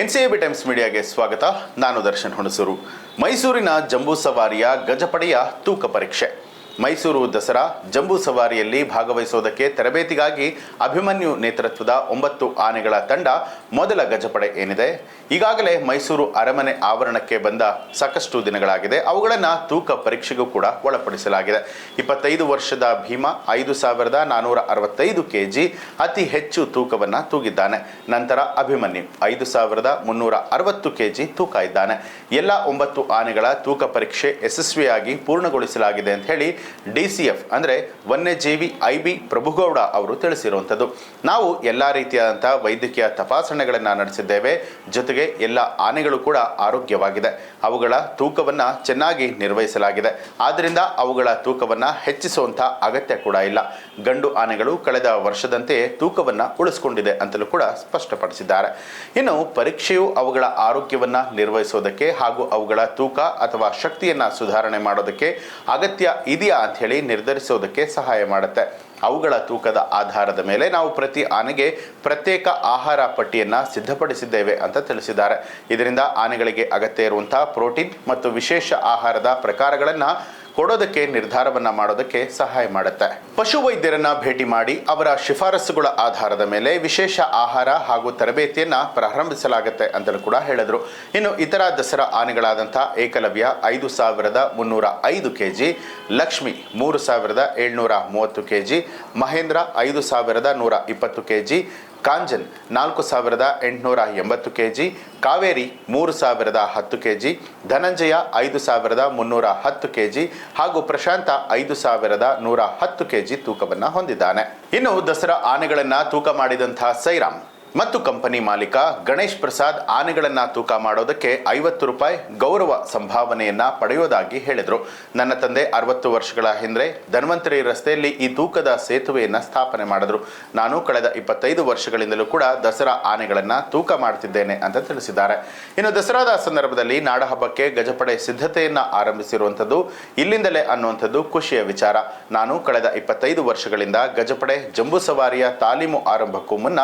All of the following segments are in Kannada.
ಎನ್ ಸಿ ಬಿ ಟೈಮ್ಸ್ ಮೀಡಿಯಾಗೆ ಸ್ವಾಗತ. ನಾನು ದರ್ಶನ್ ಹುಣಸೂರು. ಮೈಸೂರಿನ ಜಂಬೂ ಸವಾರಿಯ ಗಜಪಡೆಯ ತೂಕ ಪರೀಕ್ಷೆ. ಮೈಸೂರು ದಸರಾ ಜಂಬೂ ಸವಾರಿಯಲ್ಲಿ ಭಾಗವಹಿಸೋದಕ್ಕೆ ತರಬೇತಿಗಾಗಿ ಅಭಿಮನ್ಯು ನೇತೃತ್ವದ ಒಂಬತ್ತು ಆನೆಗಳ ತಂಡ ಮೊದಲ ಗಜಪಡೆ ಏನಿದೆ? ಈಗಾಗಲೇ ಮೈಸೂರು ಅರಮನೆ ಆವರಣಕ್ಕೆ ಬಂದ ಸಾಕಷ್ಟು ದಿನಗಳಾಗಿದೆ. ಅವುಗಳನ್ನು ತೂಕ ಪರೀಕ್ಷೆಗೂ ಕೂಡ ಒಳಪಡಿಸಲಾಗಿದೆ. ಇಪ್ಪತ್ತೈದು ವರ್ಷದ ಭೀಮ ಐದು ಸಾವಿರದ ನಾನ್ನೂರ ಅರವತ್ತೈದು ಕೆ ಜಿ ಅತಿ ಹೆಚ್ಚು ತೂಕವನ್ನು ತೂಗಿದ್ದಾನೆ. ನಂತರ ಅಭಿಮನ್ಯು ಐದು ಸಾವಿರದ ಮುನ್ನೂರ ಅರವತ್ತು ಕೆ ಜಿ ತೂಕ ಇದ್ದಾನೆ. ಎಲ್ಲ ಒಂಬತ್ತು ಆನೆಗಳ ತೂಕ ಪರೀಕ್ಷೆ ಯಶಸ್ವಿಯಾಗಿ ಪೂರ್ಣಗೊಳಿಸಲಾಗಿದೆ ಅಂತ ಹೇಳಿ ಡಿ ಸಿ ಎಫ್ ಅಂದರೆ ವನ್ಯಜೀವಿ ಐ ಬಿ ಪ್ರಭುಗೌಡ ಅವರು ತಿಳಿಸಿರುವಂಥದ್ದು. ನಾವು ಎಲ್ಲ ರೀತಿಯಾದಂಥ ವೈದ್ಯಕೀಯ ತಪಾಸಣೆಗಳನ್ನು ನಡೆಸಿದ್ದೇವೆ. ಜೊತೆಗೆ ಎಲ್ಲ ಆನೆಗಳು ಕೂಡ ಆರೋಗ್ಯವಾಗಿದೆ. ಅವುಗಳ ತೂಕವನ್ನು ಚೆನ್ನಾಗಿ ನಿರ್ವಹಿಸಲಾಗಿದೆ. ಆದ್ದರಿಂದ ಅವುಗಳ ತೂಕವನ್ನು ಹೆಚ್ಚಿಸುವಂಥ ಅಗತ್ಯ ಕೂಡ ಇಲ್ಲ. ಗಂಡು ಆನೆಗಳು ಕಳೆದ ವರ್ಷದಂತೆ ತೂಕವನ್ನು ಉಳಿಸಿಕೊಂಡಿದೆ ಅಂತಲೂ ಕೂಡ ಸ್ಪಷ್ಟಪಡಿಸಿದ್ದಾರೆ. ಇನ್ನು ಪರೀಕ್ಷೆಯು ಅವುಗಳ ಆರೋಗ್ಯವನ್ನು ನಿರ್ವಹಿಸೋದಕ್ಕೆ ಹಾಗೂ ಅವುಗಳ ತೂಕ ಅಥವಾ ಶಕ್ತಿಯನ್ನು ಸುಧಾರಣೆ ಮಾಡೋದಕ್ಕೆ ಅಗತ್ಯ ಇದೆಯಾ ಅಂತ ಹೇಳಿ ನಿರ್ಧರಿಸೋದಕ್ಕೆ ಸಹಾಯ ಮಾಡುತ್ತೆ. ಅವುಗಳ ತೂಕದ ಆಧಾರದ ಮೇಲೆ ನಾವು ಪ್ರತಿ ಆನೆಗೆ ಪ್ರತ್ಯೇಕ ಆಹಾರ ಪಟ್ಟಿಯನ್ನು ಸಿದ್ಧಪಡಿಸಿದ್ದೇವೆ ಅಂತ ತಿಳಿಸಿದ್ದಾರೆ. ಇದರಿಂದ ಆನೆಗಳಿಗೆ ಅಗತ್ಯ ಇರುವಂತಹ ಪ್ರೋಟೀನ್ ಮತ್ತು ವಿಶೇಷ ಆಹಾರದ ಪ್ರಕಾರಗಳನ್ನು ಕೊಡೋದಕ್ಕೆ, ನಿರ್ಧಾರವನ್ನ ಮಾಡೋದಕ್ಕೆ ಸಹಾಯ ಮಾಡುತ್ತೆ. ಪಶುವೈದ್ಯರನ್ನ ಭೇಟಿ ಮಾಡಿ ಅವರ ಶಿಫಾರಸುಗಳ ಆಧಾರದ ಮೇಲೆ ವಿಶೇಷ ಆಹಾರ ಹಾಗೂ ತರಬೇತಿಯನ್ನ ಪ್ರಾರಂಭಿಸಲಾಗುತ್ತೆ ಅಂತಲೂ ಕೂಡ ಹೇಳಿದ್ರು. ಇನ್ನು ಇತರ ದಸರಾ ಆನೆಗಳಾದಂತಹ ಏಕಲವ್ಯ ಐದು ಸಾವಿರದ ಮುನ್ನೂರ ಐದು ಕೆಜಿ, ಲಕ್ಷ್ಮಿ ಮೂರು ಸಾವಿರದ ಏಳ್ನೂರ ಮೂವತ್ತು ಕೆಜಿ, ಮಹೇಂದ್ರ ಐದು ಸಾವಿರದ ನೂರ ಇಪ್ಪತ್ತು ಕೆ ಜಿ ಕಾಂಜನ್ ನಾಲ್ಕು ಸಾವಿರದ ಎಂಟುನೂರ ಎಂಬತ್ತು ಕೆ ಜಿ ಕಾವೇರಿ ಮೂರು ಸಾವಿರದ ಹತ್ತು ಕೆ ಜಿ ಧನಂಜಯ ಐದು ಸಾವಿರದ ಮುನ್ನೂರ ಹತ್ತು ಕೆ ಜಿ ಹಾಗೂ ಪ್ರಶಾಂತ ಐದು ಸಾವಿರದ ನೂರ ಹತ್ತು ಕೆ ಜಿ ತೂಕವನ್ನು ಹೊಂದಿದ್ದಾನೆ. ಇನ್ನು ದಸರಾ ಆನೆಗಳನ್ನು ತೂಕ ಮಾಡಿದಂಥ ಸೈರಾಮ್ ಮತ್ತು ಕಂಪನಿ ಮಾಲೀಕ ಗಣೇಶ್ ಪ್ರಸಾದ್ ಆನೆಗಳನ್ನು ತೂಕ ಮಾಡೋದಕ್ಕೆ ಐವತ್ತು ರೂಪಾಯಿ ಗೌರವ ಸಂಭಾವನೆಯನ್ನ ಪಡೆಯೋದಾಗಿ ಹೇಳಿದರು. ನನ್ನ ತಂದೆ ಅರವತ್ತು ವರ್ಷಗಳ ಹಿಂದೆ ಧನ್ವಂತರಿ ರಸ್ತೆಯಲ್ಲಿ ಈ ತೂಕದ ಸೇತುವೆಯನ್ನು ಸ್ಥಾಪನೆ ಮಾಡಿದ್ರು. ನಾನು ಕಳೆದ ಇಪ್ಪತ್ತೈದು ವರ್ಷಗಳಿಂದಲೂ ಕೂಡ ದಸರಾ ಆನೆಗಳನ್ನು ತೂಕ ಮಾಡ್ತಿದ್ದೇನೆ ಅಂತ ತಿಳಿಸಿದ್ದಾರೆ. ಇನ್ನು ದಸರಾದ ಸಂದರ್ಭದಲ್ಲಿ ನಾಡಹಬ್ಬಕ್ಕೆ ಗಜಪಡೆ ಸಿದ್ಧತೆಯನ್ನ ಆರಂಭಿಸಿರುವಂಥದ್ದು ಇಲ್ಲಿಂದಲೇ ಅನ್ನುವಂಥದ್ದು ಖುಷಿಯ ವಿಚಾರ. ನಾನು ಕಳೆದ ಇಪ್ಪತ್ತೈದು ವರ್ಷಗಳಿಂದ ಗಜಪಡೆ ಜಂಬೂ ಸವಾರಿಯ ತಾಲೀಮು ಆರಂಭಕ್ಕೂ ಮುನ್ನ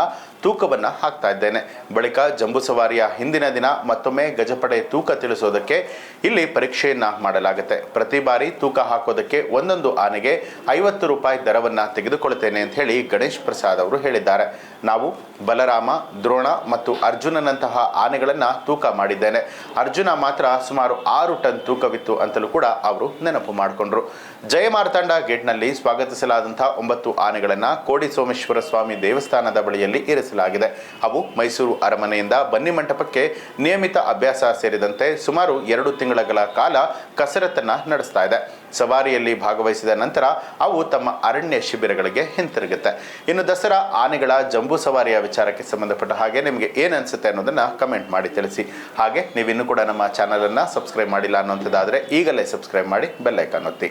ತೂಕವನ್ನು ಹಾಕ್ತಾ ಇದ್ದೇನೆ. ಬಳಿಕ ಜಂಬೂ ಸವಾರಿಯ ಹಿಂದಿನ ದಿನ ಮತ್ತೊಮ್ಮೆ ಗಜಪಡೆ ತೂಕ ತಿಳಿಸೋದಕ್ಕೆ ಇಲ್ಲಿ ಪರೀಕ್ಷೆಯನ್ನ ಮಾಡಲಾಗುತ್ತೆ. ಪ್ರತಿ ಬಾರಿ ತೂಕ ಹಾಕೋದಕ್ಕೆ ಒಂದೊಂದು ಆನೆಗೆ ಐವತ್ತು ರೂಪಾಯಿ ದರವನ್ನು ತೆಗೆದುಕೊಳ್ತೇನೆ ಅಂತ ಹೇಳಿ ಗಣೇಶ್ ಪ್ರಸಾದ್ ಅವರು ಹೇಳಿದ್ದಾರೆ. ನಾವು ಬಲರಾಮ, ದ್ರೋಣ ಮತ್ತು ಅರ್ಜುನನಂತಹ ಆನೆಗಳನ್ನು ತೂಕ ಮಾಡಿದ್ದೇನೆ. ಅರ್ಜುನ ಮಾತ್ರ ಸುಮಾರು ಆರು ಟನ್ ತೂಕವಿತ್ತು ಅಂತಲೂ ಕೂಡ ಅವರು ನೆನಪು ಮಾಡಿಕೊಂಡ್ರು. ಜಯಮಾರ್ತಾಂಡ ಗೇಟ್ನಲ್ಲಿ ಸ್ವಾಗತಿಸಲಾದಂತಹ ಒಂಬತ್ತು ಆನೆಗಳನ್ನು ಕೋಡಿ ಸೋಮೇಶ್ವರ ಸ್ವಾಮಿ ದೇವಸ್ಥಾನದ ಬಳಿಯಲ್ಲಿ ಇರಿಸಲಾಗಿದೆ. ಅವು ಮೈಸೂರು ಅರಮನೆಯಿಂದ ಬನ್ನಿ ಮಂಟಪಕ್ಕೆ ನಿಯಮಿತ ಅಭ್ಯಾಸ ಸೇರಿದಂತೆ ಸುಮಾರು ಎರಡು ತಿಂಗಳ ಕಾಲ ಕಸರತ್ತನ್ನು ನಡೆಸ್ತಾ ಇದೆ. ಸವಾರಿಯಲ್ಲಿ ಭಾಗವಹಿಸಿದ ನಂತರ ಅವು ತಮ್ಮ ಅರಣ್ಯ ಶಿಬಿರಗಳಿಗೆ ಹಿಂತಿರುಗುತ್ತೆ. ಇನ್ನು ದಸರಾ ಆನೆಗಳ ಜಂಬೂ ಸವಾರಿಯ ವಿಚಾರಕ್ಕೆ ಸಂಬಂಧಪಟ್ಟ ಹಾಗೆ ನಿಮಗೆ ಏನು ಅನಿಸುತ್ತೆ ಅನ್ನೋದನ್ನ ಕಮೆಂಟ್ ಮಾಡಿ ತಿಳಿಸಿ. ಹಾಗೆ ನೀವಿನ್ನೂ ಕೂಡ ನಮ್ಮ ಚಾನಲನ್ನು ಸಬ್ಸ್ಕ್ರೈಬ್ ಮಾಡಿಲ್ಲ ಅನ್ನೋಂಥದ್ದಾದರೆ ಈಗಲೇ ಸಬ್ಸ್ಕ್ರೈಬ್ ಮಾಡಿ ಬೆಲ್ಲೈಕನ್ ಒತ್ತಿ.